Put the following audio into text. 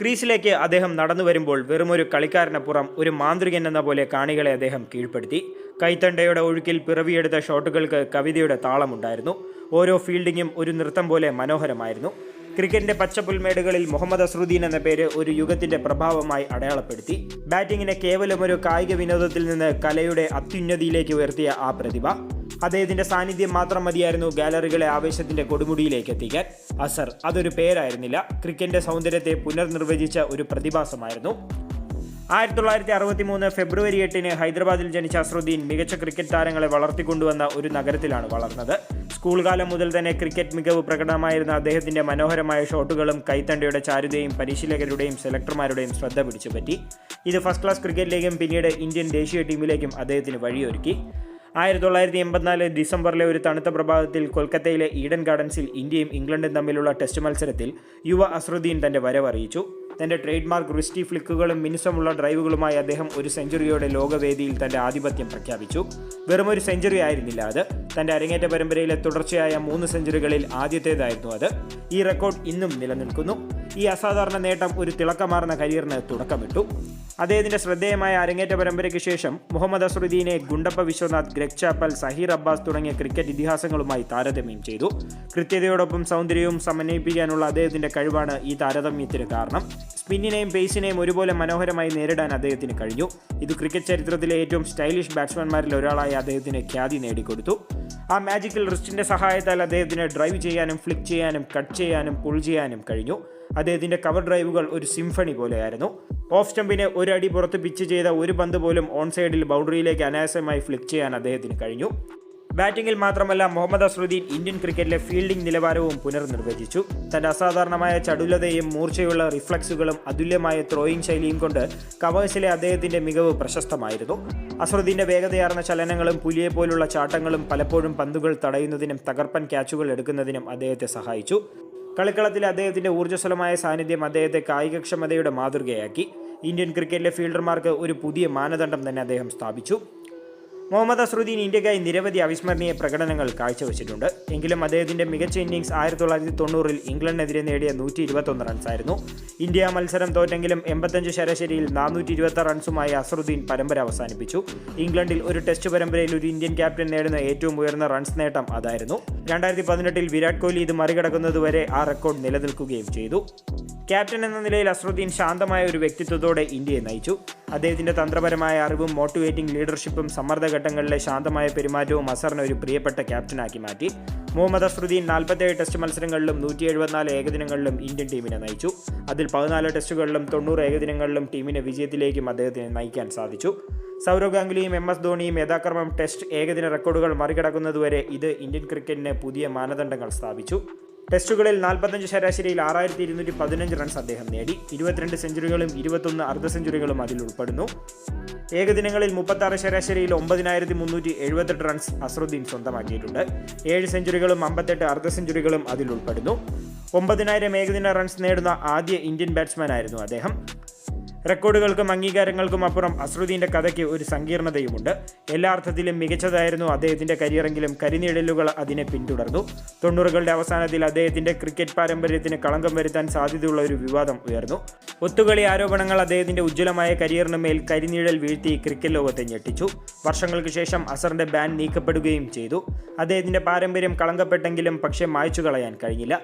ക്രീസിലേക്ക് അദ്ദേഹം നടന്നു വരുമ്പോൾ വെറുമൊരു കളിക്കാരനപ്പുറം ഒരു മാന്ത്രികൻ എന്ന പോലെ കാണികളെ അദ്ദേഹം കീഴ്പ്പെടുത്തി. കൈത്തണ്ടയുടെ ഒഴുക്കിൽ പിറവിയെടുത്ത ഷോട്ടുകൾക്ക് കവിതയുടെ താളമുണ്ടായിരുന്നു. ഓരോ ഫീൽഡിങ്ങും ഒരു നൃത്തം പോലെ മനോഹരമായിരുന്നു. ക്രിക്കറ്റിന്റെ പച്ചപ്പുൽമേടുകളിൽ മുഹമ്മദ് അസ്രുദ്ദീൻ എന്ന പേര് ഒരു യുഗത്തിന്റെ പ്രഭാവമായി അടയാളപ്പെടുത്തി. ബാറ്റിങ്ങിനെ കേവലം ഒരു കായിക വിനോദത്തിൽ നിന്ന് കലയുടെ അത്യുന്നതിയിലേക്ക് ഉയർത്തിയ ആ പ്രതിഭ. അദ്ദേഹത്തിന്റെ സാന്നിധ്യം മാത്രം മതിയായിരുന്നു ഗാലറികളെ ആവേശത്തിന്റെ കൊടുമുടിയിലേക്ക് എത്തിക്കാൻ അസർ അതൊരു പേരായിരുന്നില്ല. ക്രിക്കറ്റിന്റെ സൗന്ദര്യത്തെ പുനർനിർവചിച്ച ഒരു പ്രതിഭാസമായിരുന്നു. ആയിരത്തി തൊള്ളായിരത്തി അറുപത്തി മൂന്ന് ഫെബ്രുവരി എട്ടിന് ഹൈദരാബാദിൽ ജനിച്ച അസ്രുദ്ദീൻ മികച്ച ക്രിക്കറ്റ് താരങ്ങളെ വളർത്തിക്കൊണ്ടുവന്ന ഒരു നഗരത്തിലാണ് വളർന്നത്. സ്കൂൾ കാലം മുതൽ തന്നെ ക്രിക്കറ്റ് മികവ് പ്രകടമായിരുന്ന അദ്ദേഹത്തിന്റെ മനോഹരമായ ഷോട്ടുകളും കൈത്തണ്ടയുടെ ചാരുതയും പരിശീലകരുടെയും സെലക്ടർമാരുടെയും ശ്രദ്ധ പിടിച്ചുപറ്റി. ഇത് ഫസ്റ്റ് ക്ലാസ് ക്രിക്കറ്റിലേക്കും പിന്നീട് ഇന്ത്യൻ ദേശീയ ടീമിലേക്കും അദ്ദേഹത്തിന് വഴിയൊരുക്കി. ആയിരത്തി തൊള്ളായിരത്തി എൺപത്തിനാല് ഡിസംബറിലെ ഒരു തണുത്ത പ്രഭാതത്തിൽ കൊൽക്കത്തയിലെ ഈഡൻ ഗാർഡൻസിൽ ഇന്ത്യയും ഇംഗ്ലണ്ടും തമ്മിലുള്ള ടെസ്റ്റ് മത്സരത്തിൽ യുവ അസ്രുദ്ദീൻ തന്റെ വരവറിയിച്ചു തന്റെ ട്രേഡ് മാർക്ക് റിസ്റ്റി ഫ്ലിക്കുകളും മിനുസമുള്ള ഡ്രൈവുകളുമായി അദ്ദേഹം ഒരു സെഞ്ചുറിയോടെ ലോകവേദിയിൽ തന്റെ ആധിപത്യം പ്രഖ്യാപിച്ചു. വെറുമൊരു സെഞ്ചുറി ആയിരുന്നില്ല അത്. തന്റെ അരങ്ങേറ്റ പരമ്പരയിലെ തുടർച്ചയായ മൂന്ന് സെഞ്ചുറികളിൽ ആദ്യത്തേതായിരുന്നു അത്. ഈ റെക്കോർഡ് ഇന്നും നിലനിൽക്കുന്നു. ഈ അസാധാരണ നേട്ടം ഒരു തിളക്കമാർന്ന കരിയറിന് തുടക്കമിട്ടു. അദ്ദേഹത്തിന്റെ ശ്രദ്ധേയമായ അരങ്ങേറ്റ പരമ്പരയ്ക്ക് ശേഷം മുഹമ്മദ് അസറുദ്ദീനെ ഗുണ്ടപ്പ വിശ്വനാഥ് ഗ്രഗ് ചാപ്പൽ സഹീർ അബ്ബാസ് തുടങ്ങിയ ക്രിക്കറ്റ് ഇതിഹാസങ്ങളുമായി താരതമ്യം ചെയ്തു. കൃത്യതയോടൊപ്പം സൗന്ദര്യവും സമന്വയിപ്പിക്കാനുള്ള അദ്ദേഹത്തിന്റെ കഴിവാണ് ഈ താരതമ്യത്തിന് കാരണം. സ്പിന്നിനെയും പേസിനെയും ഒരുപോലെ മനോഹരമായി നേരിടാൻ അദ്ദേഹത്തിന് കഴിഞ്ഞു. ഇത് ക്രിക്കറ്റ് ചരിത്രത്തിലെ ഏറ്റവും സ്റ്റൈലിഷ് ബാറ്റ്സ്മാൻമാരിൽ ഒരാളായി അദ്ദേഹത്തിന് ഖ്യാതി നേടിക്കൊടുത്തു. ആ മാജിക്കൽ റിസ്റ്റിന്റെ സഹായത്താൽ അദ്ദേഹത്തിന് ഡ്രൈവ് ചെയ്യാനും ഫ്ലിക്ക് ചെയ്യാനും കട്ട് ചെയ്യാനും പുൾ ചെയ്യാനും കഴിഞ്ഞു. അദ്ദേഹത്തിന്റെ കവർ ഡ്രൈവുകൾ ഒരു സിംഫണി പോലെയായിരുന്നു. ഓഫ് സ്റ്റമ്പിനെ ഒരു അടി പുറത്ത് പിച്ച് ചെയ്ത ഒരു പന്ത് പോലും ഓൺ സൈഡിൽ ബൗണ്ടറിയിലേക്ക് അനായാസമായി ഫ്ലിക്ക് ചെയ്യാൻ അദ്ദേഹത്തിന് കഴിഞ്ഞു. ബാറ്റിംഗിൽ മാത്രമല്ല മുഹമ്മദ് അസ്രുദ്ദീൻ ഇന്ത്യൻ ക്രിക്കറ്റിലെ ഫീൽഡിംഗ് നിലവാരവും പുനർനിർവചിച്ചു. തന്റെ അസാധാരണമായ ചടുലതയും മൂർച്ചയുള്ള റിഫ്ലക്സുകളും അതുല്യമായ ത്രോയിങ് ശൈലിയും കൊണ്ട് കവേഴ്സിലെ അദ്ദേഹത്തിന്റെ മികവ് പ്രശസ്തമായിരുന്നു. അസ്രുദ്ദീന്റെ വേഗതയാർന്ന ചലനങ്ങളും പുലിയെ പോലുള്ള ചാട്ടങ്ങളും പലപ്പോഴും പന്തുകൾ തടയുന്നതിനും തകർപ്പൻ ക്യാച്ചുകൾ എടുക്കുന്നതിനും അദ്ദേഹത്തെ സഹായിച്ചു. കളിക്കളത്തിലെ അദ്ദേഹത്തിന്റെ ഊർജസ്വലമായ സാന്നിധ്യം അദ്ദേഹത്തെ കായികക്ഷമതയുടെ മാതൃകയാക്കി. ഇന്ത്യൻ ക്രിക്കറ്റിലെ ഫീൽഡർമാർക്ക് ഒരു പുതിയ മാനദണ്ഡം തന്നെ അദ്ദേഹം സ്ഥാപിച്ചു. മുഹമ്മദ് അസ്രുദ്ദീൻ ഇന്ത്യക്കായി നിരവധി അവിസ്മരണീയ പ്രകടനങ്ങൾ കാഴ്ചവെച്ചിട്ടുണ്ട്. എങ്കിലും അദ്ദേഹത്തിന്റെ മികച്ച ഇന്നിംഗ്സ് ആയിരത്തി തൊള്ളായിരത്തി തൊണ്ണൂറിൽ ഇംഗ്ലണ്ടിനെതിരെ നേടിയ നൂറ്റി ഇരുപത്തൊന്ന് റൺസായിരുന്നു. ഇന്ത്യ മത്സരം തോറ്റെങ്കിലും എൺപത്തഞ്ച് ശരാശരിയിൽ നാനൂറ്റി ഇരുപത്തി റൺസുമായി അസറുദ്ദീൻ പരമ്പര അവസാനിപ്പിച്ചു. ഇംഗ്ലണ്ടിൽ ഒരു ടെസ്റ്റ് പരമ്പരയിൽ ഒരു ഇന്ത്യൻ ക്യാപ്റ്റൻ നേടുന്ന ഏറ്റവും ഉയർന്ന റൺസ് നേട്ടം അതായിരുന്നു. രണ്ടായിരത്തി പതിനെട്ടിൽ വിരാട് കോഹ്ലി ഇത് മറികടക്കുന്നതുവരെ ആ റെക്കോർഡ് നിലനിൽക്കുകയും ചെയ്തു. ക്യാപ്റ്റൻ എന്ന നിലയിൽ അസ്രുദ്ദീൻ ശാന്തമായ ഒരു വ്യക്തിത്വത്തോടെ ഇന്ത്യയെ നയിച്ചു. അദ്ദേഹത്തിന്റെ തന്ത്രപരമായ അറിവും മോട്ടിവേറ്റിംഗ് ലീഡർഷിപ്പും സമ്മർദ്ദഘട്ടങ്ങളിലെ ശാന്തമായ പെരുമാറ്റവും അസറിനെ ഒരു പ്രിയപ്പെട്ട ക്യാപ്റ്റനാക്കി മാറ്റി. മുഹമ്മദ് അസ്രുദ്ദീൻ നാൽപ്പത്തേഴ് ടെസ്റ്റ് മത്സരങ്ങളിലും നൂറ്റി എഴുപത്തിനാല് ഏകദിനങ്ങളിലും ഇന്ത്യൻ ടീമിനെ നയിച്ചു. അതിൽ പതിനാല് ടെസ്റ്റുകളിലും തൊണ്ണൂറ് ഏകദിനങ്ങളിലും ടീമിനെ വിജയത്തിലേക്കും അദ്ദേഹത്തിന് നയിക്കാൻ സാധിച്ചു. സൗരവ് ഗാംഗുലിയും എം എസ് ധോണിയും യഥാക്രമം ടെസ്റ്റ് ഏകദിന റെക്കോർഡുകൾ മറികടക്കുന്നതുവരെ ഇത് ഇന്ത്യൻ ക്രിക്കറ്റിന് പുതിയ മാനദണ്ഡങ്ങൾ സ്ഥാപിച്ചു. ടെസ്റ്റുകളിൽ നാൽപ്പത്തഞ്ച് ശരാശരിയിൽ ആറായിരത്തി ഇരുന്നൂറ്റി പതിനഞ്ച് റൺസ് അദ്ദേഹം നേടി. ഇരുപത്തിരണ്ട് സെഞ്ചുറികളും ഇരുപത്തൊന്ന് അർദ്ധ സെഞ്ചുറികളും അതിൽ ഉൾപ്പെടുന്നു. ഏകദിനങ്ങളിൽ മുപ്പത്താറ് ശരാശരിയിൽ ഒമ്പതിനായിരത്തി മുന്നൂറ്റി എഴുപത്തെട്ട് റൺസ് അസറുദ്ദീൻ സ്വന്തമാക്കിയിട്ടുണ്ട്. ഏഴ് സെഞ്ചുറികളും അമ്പത്തെട്ട് അർദ്ധ സെഞ്ചുറികളും അതിൽ ഉൾപ്പെടുന്നു. ഒമ്പതിനായിരം ഏകദിന റൺസ് നേടുന്ന ആദ്യ ഇന്ത്യൻ ബാറ്റ്സ്മാനായിരുന്നു അദ്ദേഹം. റെക്കോർഡുകൾക്കും അംഗീകാരങ്ങൾക്കും അപ്പുറം അസ്രുദ്ദീന്റെ കഥയ്ക്ക് ഒരു സങ്കീർണതയുമുണ്ട്. എല്ലാ അർത്ഥത്തിലും മികച്ചതായിരുന്നു അദ്ദേഹത്തിന്റെ കരിയറെങ്കിലും കരിനിഴലുകൾ അതിനെ പിന്തുടർന്നു. തൊണ്ണൂറുകളുടെ അവസാനത്തിൽ അദ്ദേഹത്തിന്റെ ക്രിക്കറ്റ് പാരമ്പര്യത്തിന് കളങ്കം വരുത്താൻ സാധ്യതയുള്ള ഒരു വിവാദം ഉയർന്നു. ഒത്തുകളി ആരോപണങ്ങൾ അദ്ദേഹത്തിന്റെ ഉജ്ജ്വലമായ കരിയറിന് മേൽ കരിനിഴൽ വീഴ്ത്തി ക്രിക്കറ്റ് ലോകത്തെ ഞെട്ടിച്ചു. വർഷങ്ങൾക്ക് ശേഷം അസറിന്റെ ബാൻ നീക്കപ്പെടുകയും ചെയ്തു. അദ്ദേഹത്തിന്റെ പാരമ്പര്യം കളങ്കപ്പെട്ടെങ്കിലും പക്ഷേ മായ്ച്ചു കളയാൻ കഴിഞ്ഞില്ല.